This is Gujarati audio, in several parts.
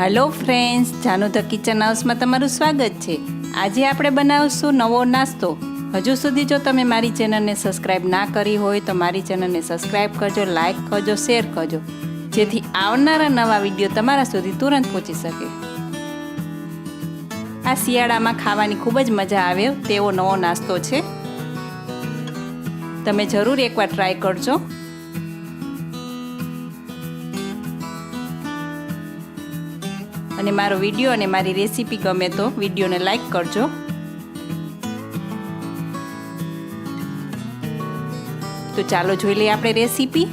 Hello friends Janu the kitchen હાઉસમાં તમારું સ્વાગત છે. આજે આપણે બનાવશું નવો નાસ્તો. હજુ સુધી જો તમે મારી ચેનલને સબસ્ક્રાઈબ ના કરી હોય તો મારી ચેનલને સબસ્ક્રાઈબ કરજો લાઈક કરજો, શેર કરજો. જેથી આવનારા નવા વીડિયો તમારા સુધી તુરંત પહોંચી શકે. આ શિયાળામાં ખાવાની ખૂબ જ મજા આવે તેવો નવો નાસ્તો છે. તમે જરૂર એકવાર ટ્રાય કરજો. અને મારો વીડિયો અને મારી રેસીપી ગમે તો વિડીયોને લાઈક કરજો. તો ચાલો જોઈ લઈએ આપણે રેસીપી.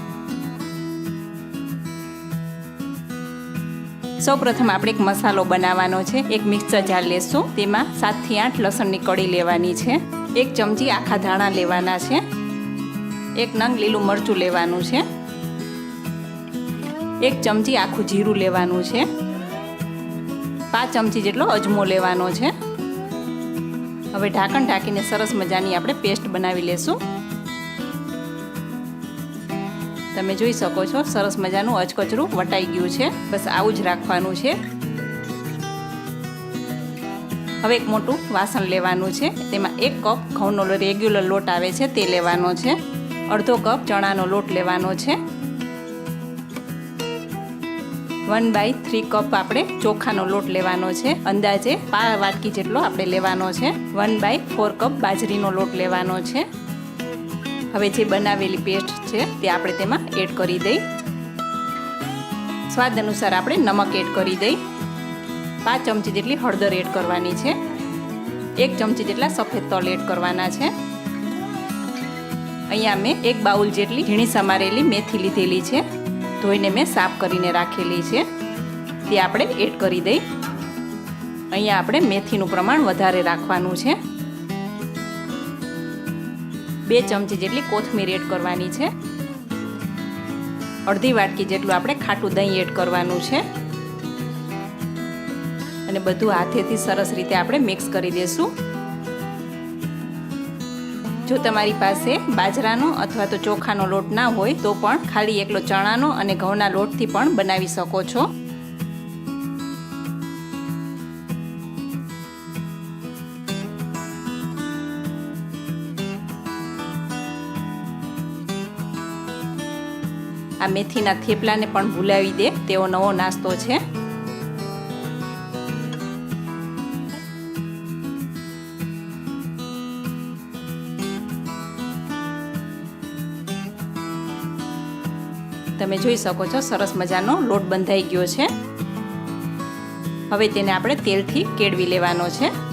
સૌપ્રથમ આપણે એક મસાલો બનાવવાનો છે. એક મિક્સર જાર લેશું. તેમાં સાતથી આઠ લસણની કળી લેવાની છે. એક ચમચી આખા ધાણા લેવાના છે. એક નંગ લીલું મરચું લેવાનું છે. એક ચમચી આખું જીરું લેવાનું છે. પાંચ ચમચી જેટલો અજમો લેવાનો છે. હવે ઢાંકણ ઢાંકીને સરસ મજાની આપણે પેસ્ટ બનાવી લેશું. તમે જોઈ શકો છો, સરસ મજાનું અચકચરું વટાઈ ગયું છે. બસ આવું જ રાખવાનું છે. હવે એક મોટું વાસણ લેવાનું છે. તેમાં એક કપ ઘઉંનો રેગ્યુલર લોટ આવે છે, તે લેવાનો છે. અડધો કપ ચણાનો લોટ લેવાનો છે. વન બાય થ્રી કપ આપણે ચોખાનો લોટ લેવાનો છે. અંદાજે પા વાટકી જેટલો આપણે લેવાનો છે. વન બાય ફોર કપ બાજરીનો લોટ લેવાનો છે. હવે જે બનાવેલી પેસ્ટ છે તે આપણે તેમાં એડ કરી દઈ. સ્વાદ અનુસાર આપણે નમક એડ કરી દઈ. પાંચ ચમચી જેટલી હળદર એડ કરવાની છે. એક ચમચી જેટલા સફેદ તલ એડ કરવાના છે. અહીંયા મેં એક બાઉલ જેટલી ઝીણી સમારેલી મેથી લીધેલી છે. ધોઈને મેં સાફ કરીને રાખેલી છે. તે આપણે એડ કરી દઈ. અહીંયા આપણે મેથીનું પ્રમાણ વધારે રાખવાનું છે. બે ચમચી જેટલી કોથમીર એડ કરવાની છે. અડધી વાટકી જેટલું આપણે ખાટું દહીં એડ કરવાનું છે. અને બધું હાથેથી સરસ રીતે આપણે મિક્સ કરી દઈશું જો તમારી પાસે બાજરાનો અથવા તો ચોખાનો લોટ ના હોય, તો પણ ખાલી એકલો ચણાનો અને ઘઉંના લોટથી પણ બનાવી શકો છો. આ મેથીના થેપલાને પણ ભૂલાવી દે, તેવો નવો નાસ્તો છે. તમે જોઈ શકો છો, સરસ મજાનો લોટ બંધાઈ ગયો છે. હવે તેને આપણે તેલથી કેળવી લેવાનો છે.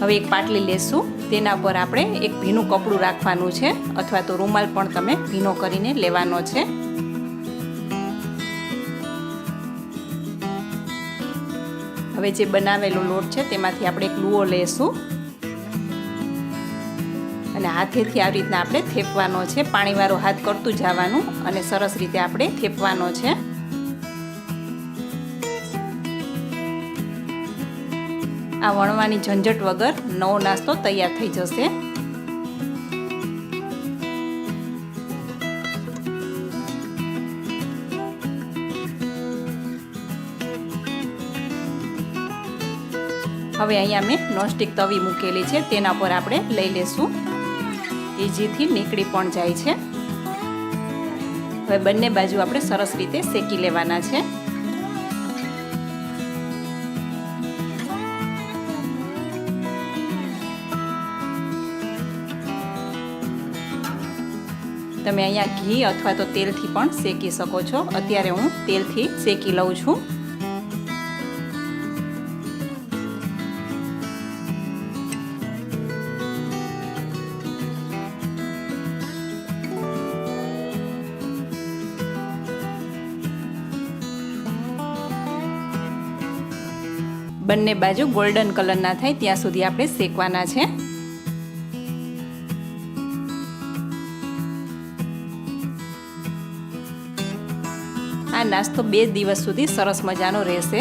હવે એક પાટલી લેશું. તેના પર આપણે એક ભીનું કપડું રાખવાનું છે, અથવા તો રૂમાલ પણ તમે ભીનો કરીને લેવાનો છે. હવે જે બનાવેલો લોટ છે, તેમાંથી આપણે એક લુઓ લેશું. અને હાથેથી આવી રીતના આપણે થેપવાનો છે, પાણીવાળો હાથ કરતું જવાનું અને સરસ રીતે આપણે થેપવાનો છે. આ વણવાની ઝંઝટ વગર નવો નાસ્તો તૈયાર થઈ જશે. હવે અહીંયા મેં નોનસ્ટિક તવી મૂકેલી છે, તેના પર આપણે લઈ લેશું. ઇઝીથી નીકળી પણ જાય છે. હવે બંને બાજુ આપણે સરસ રીતે શેકી લેવાના છે. તમે અહીંયા ઘી અથવા તો તેલથી પણ શેકી શકો છો. અત્યારે હું તેલથી શેકી લઉં છું. બંને બાજુ ગોલ્ડન કલરના થાય, ત્યાં સુધી આપણે શેકવાના છે. આ નાસ્તો બે દિવસ સુધી સરસ મજાનો રહેશે.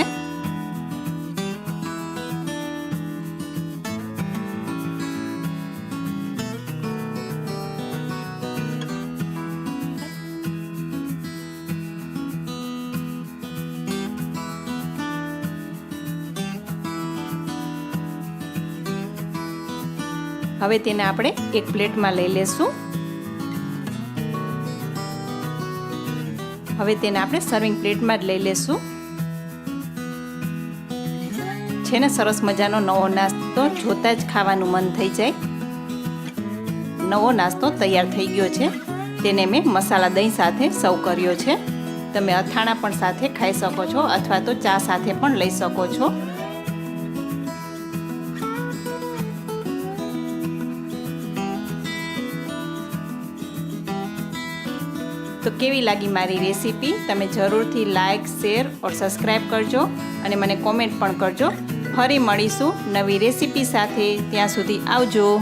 હવે તેને આપણે એક પ્લેટમાં લઈ લેશું. હવે તેને આપણે સર્વિંગ પ્લેટમાં જ લઈ લેશું. છે ને, સરસ મજાનો નવો નાસ્તો, જોતા જ ખાવાનું મન થઈ જાય. નવો નાસ્તો તૈયાર થઈ ગયો છે. તેને મેં મસાલા દહીં સાથે સર્વ કર્યો છે. તમે અથાણા પણ સાથે ખાઈ શકો છો અથવા તો ચા સાથે પણ લઈ શકો છો. તો કેવી લાગી મારી રેસીપી? તમે જરૂરથી લાઇક શેર ઓર સબસ્ક્રાઈબ કરજો અને મને કોમેન્ટ પણ કરજો. ફરી મળીશું નવી રેસીપી સાથે. ત્યાં સુધી આવજો.